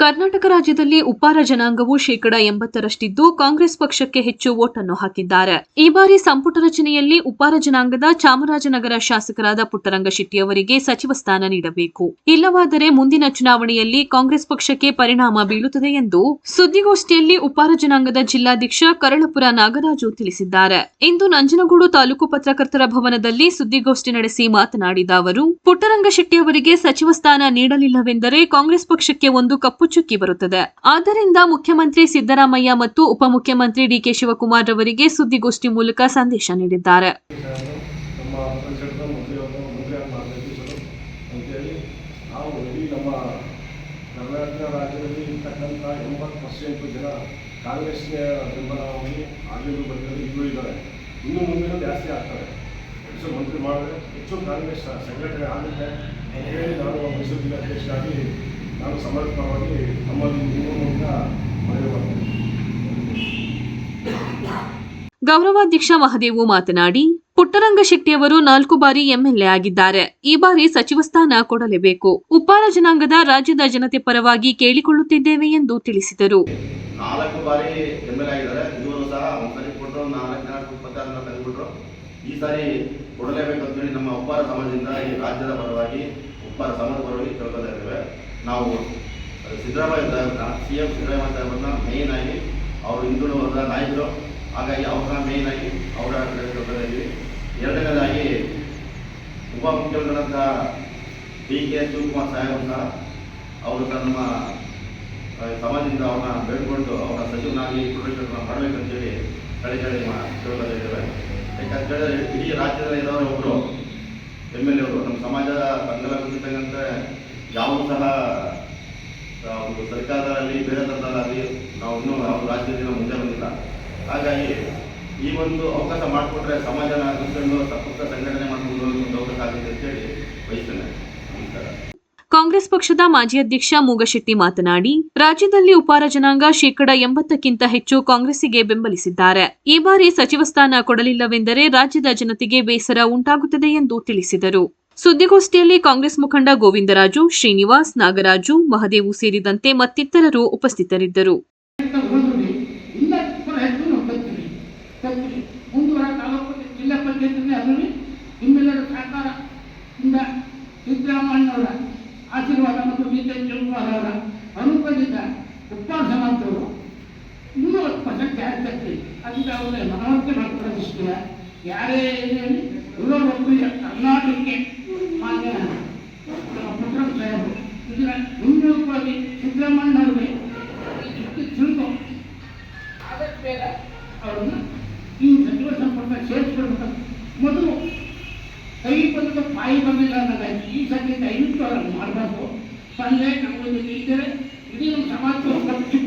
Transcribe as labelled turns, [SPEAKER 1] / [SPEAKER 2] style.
[SPEAKER 1] ಕರ್ನಾಟಕ ರಾಜ್ಯದಲ್ಲಿ ಉಪಾರ ಜನಾಂಗವು ಶೇಕಡ ಎಂಬತ್ತರಷ್ಟಿದ್ದು ಕಾಂಗ್ರೆಸ್ ಪಕ್ಷಕ್ಕೆ ಹೆಚ್ಚು ಓಟನ್ನು ಹಾಕಿದ್ದಾರೆ. ಈ ಬಾರಿ ಸಂಪುಟ ರಚನೆಯಲ್ಲಿ ಉಪಾರ ಜನಾಂಗದ ಚಾಮರಾಜನಗರ ಶಾಸಕರಾದ ಪುಟ್ಟರಂಗ ಶೆಟ್ಟಿಯವರಿಗೆ ಸಚಿವ ಸ್ಥಾನ ನೀಡಬೇಕು. ಇಲ್ಲವಾದರೆ ಮುಂದಿನ ಚುನಾವಣೆಯಲ್ಲಿ ಕಾಂಗ್ರೆಸ್ ಪಕ್ಷಕ್ಕೆ ಪರಿಣಾಮ ಬೀಳುತ್ತದೆ ಎಂದು ಸುದ್ದಿಗೋಷ್ಠಿಯಲ್ಲಿ ಉಪಾರ ಜನಾಂಗದ ಜಿಲ್ಲಾಧ್ಯಕ್ಷ ಕರಳಪುರ ನಾಗರಾಜು ತಿಳಿಸಿದ್ದಾರೆ. ಇಂದು ನಂಜನಗೂಡು ತಾಲೂಕು ಪತ್ರಕರ್ತರ ಭವನದಲ್ಲಿ ಸುದ್ದಿಗೋಷ್ಠಿ ನಡೆಸಿ ಮಾತನಾಡಿದ ಅವರು, ಪುಟ್ಟರಂಗ ಶೆಟ್ಟಿಯವರಿಗೆ ಸಚಿವ ಸ್ಥಾನ ನೀಡಲಿಲ್ಲವೆಂದರೆ ಕಾಂಗ್ರೆಸ್ ಪಕ್ಷಕ್ಕೆ ಒಂದು ಕಪ್ಪು ಚುಕ್ಕಿ ಬರುತ್ತದೆ. ಆದ್ದರಿಂದ ಮುಖ್ಯಮಂತ್ರಿ ಸಿದ್ದರಾಮಯ್ಯ ಮತ್ತು ಉಪಮುಖ್ಯಮಂತ್ರಿ ಡಿಕೆ ಶಿವಕುಮಾರ್ ಅವರಿಗೆ ಸುದ್ದಿಗೋಷ್ಠಿ ಮೂಲಕ ಸಂದೇಶ ನೀಡಿದ್ದಾರೆ.
[SPEAKER 2] ಹೆಚ್ಚು ಕಾಂಗ್ರೆಸ್ ಸಂಘಟನೆ ಆಗುತ್ತೆ ಅಂತೇಳಿ ನಾನು ಮೈಸೂರು ಜಿಲ್ಲಾಧ್ಯಕ್ಷರಾಗಿ ನಾನು ಸಮರ್ಪಕವಾಗಿ ನಮ್ಮಲ್ಲಿ ನಿಯಮದಿಂದ ಮನವಿ ಮಾಡ್ತೇನೆ
[SPEAKER 1] ಗೌರವಾಧ್ಯಕ್ಷ ಮಹದೇವು ಮಾತನಾಡಿ ಪುಟ್ಟರಂಗ ಶೆಟ್ಟಿಯವರು ನಾಲ್ಕು ಬಾರಿ ಎಂಎಲ್ಎ ಆಗಿದ್ದಾರೆ. ಈ ಬಾರಿ ಸಚಿವ ಸ್ಥಾನ ಕೊಡಲೇಬೇಕು. ಉಪ್ಪಾರ ಜನಾಂಗದ ರಾಜ್ಯದ ಜನತೆ ಪರವಾಗಿ ಕೇಳಿಕೊಳ್ಳುತ್ತಿದ್ದೇವೆ ಎಂದು ತಿಳಿಸಿದರು.
[SPEAKER 3] ನಾಲ್ಕು ಬಾರಿ ಎಂಎಲ್ಎ ಆಗಿದ್ದಾರೆ. ಇವರು ಸಹ ಒಂದ್ಸರಿ ಕೊಟ್ಟರು ನಾಲ್ಕು ನಾಲ್ಕು ಇಪ್ಪತ್ತಾರನ್ನ ತೆಗೆದುಬಿಟ್ರು ಈ ಸಾರಿ ಕೊಡಲೇಬೇಕು ಅಂತೇಳಿ ನಮ್ಮ ಉಪ್ಪಾರ ಸಮಾಜದಿಂದ ಈ ರಾಜ್ಯದ ಪರವಾಗಿ ಉಪ್ಪಾರ ಸಮಾಜ ಪರವಾಗಿ ಕೇಳ್ಕೊತಾ ಇದ್ದೇವೆ. ನಾವು ಸಿದ್ದರಾಮಯ್ಯ ಸಿ ಎಂ ಸಿದ್ದರಾಮಯ್ಯ ಸಾಹೇಬ್ರನ್ನ ಮೇಯ್ನ್ ಆಗಿ ಅವರು ಹಿಂದುಳಿದ ನಾಯಕರು. ಹಾಗಾಗಿ ಅವ್ರನ್ನ ಮೇಯ್ನ್ ಆಗಿ ಅವರ ಇದ್ದೀವಿ. ಎರಡನೇದಾಗಿ ಉಪಮುಖ್ಯಮಂತ್ರಿಗಳಂತ ಡಿ ಕೆ ಶಿವಕುಮಾರ್ ಸಾಹೇಬ್ರು ಸಹ ಅವರು ನಮ್ಮ ಸಮಾಜದಿಂದ ಅವ್ರನ್ನ ಬೇಡ್ಕೊಂಡು ಅವರ ಸಚಿವನಾಗಿ ಪ್ರೊಫೆಸರ್ನ ಮಾಡಬೇಕಂತೇಳಿ ಕಳೆ ಕಳೆ ಕೇಳ್ತಾ ಇದ್ದೇವೆ ಯಾಕಂತ ಹೇಳಿದ್ರೆ ಇಡೀ ರಾಜ್ಯದಲ್ಲಿ ಇರೋರು ಒಬ್ಬರು ಎಂ ಎಲ್ ಎ ಅವರು. ನಮ್ಮ ಸಮಾಜದ ಸಂಘಲ ಕುರಿತಂತೆ ಯಾವುದೂ ಸಹ ಒಂದು ಸರ್ಕಾರದಲ್ಲಿ ಥರದಲ್ಲಿ ನಾವು ಇನ್ನೂ ಯಾವ ರಾಜ್ಯದಿಂದ ಮುಂದೆ ಬಂದಿಲ್ಲ. ಹಾಗಾಗಿ ಈ ಒಂದು ಅವಕಾಶ ಮಾಡಿಕೊಟ್ರೆ ಸಮಾಜನ ಕುತ್ಕೊಂಡು ಸಪುತ್ತ ಸಂಘಟನೆ ಮಾಡಿಕೊಂಡು ಒಂದು ಅವಕಾಶ ಆಗುತ್ತೆ ಅಂತೇಳಿ ಬಯಸ್ತೇನೆ. ನಮಸ್ಕಾರ.
[SPEAKER 1] ಕಾಂಗ್ರೆಸ್ ಪಕ್ಷದ ಮಾಜಿ ಅಧ್ಯಕ್ಷ ಮೂಗಶೆಟ್ಟಿ ಮಾತನಾಡಿ, ರಾಜ್ಯದಲ್ಲಿ ಉಪಾರ ಜನಾಂಗ ಶೇಕಡ ಎಂಬತ್ತಕ್ಕಿಂತ ಹೆಚ್ಚು ಕಾಂಗ್ರೆಸ್ಸಿಗೆ ಬೆಂಬಲಿಸಿದ್ದಾರೆ. ಈ ಬಾರಿ ಸಚಿವ ಸ್ಥಾನ ಕೊಡಲಿಲ್ಲವೆಂದರೆ ರಾಜ್ಯದ ಜನತೆಗೆ ಬೇಸರ ಉಂಟಾಗುತ್ತದೆ ಎಂದು ತಿಳಿಸಿದರು. ಸುದ್ದಿಗೋಷ್ಠಿಯಲ್ಲಿ ಕಾಂಗ್ರೆಸ್ ಮುಖಂಡ ಗೋವಿಂದರಾಜು ಶ್ರೀನಿವಾಸ್ ನಾಗರಾಜು ಮಹದೇವು ಸೇರಿದಂತೆ ಮತ್ತಿತರರು ಉಪಸ್ಥಿತರಿದ್ದರು.
[SPEAKER 4] ಆಶೀರ್ವಾದ ಮತ್ತು ಯಾರು ಕರ್ನಾಟಕಕ್ಕೆ ಮುನ್ನುಗ್ಗವಾಗಿ ಸಿದ್ದರಾಮಯ್ಯನವರಿಗೆ ಇಷ್ಟು ತಿಳ್ಕೊ ಆದಷ್ಟು ಬೇಗ ಅವ್ರನ್ನ ಈ ಸಚಿವ ಸಂಪರ್ಕ ಸೇರಿಸ್ಕೊಳ್ಬೇಕು. ಮೊದಲು ಕೈ ಬಂದ ಬಾಯಿ ಬಂದಿಲ್ಲ ಅನ್ನೋದಾಯ್ತು ಈ ಸತಿ ದಯವಿಟ್ಟು ಅವ್ರನ್ನ ಮಾಡಬಾರ್ದು ತಂದೆ ನಮ್ಮ ಇದ್ದರೆ ಇಡೀ ನಮ್ಮ ಸಮಾಜಕ್ಕೆ ಖರ್ಚು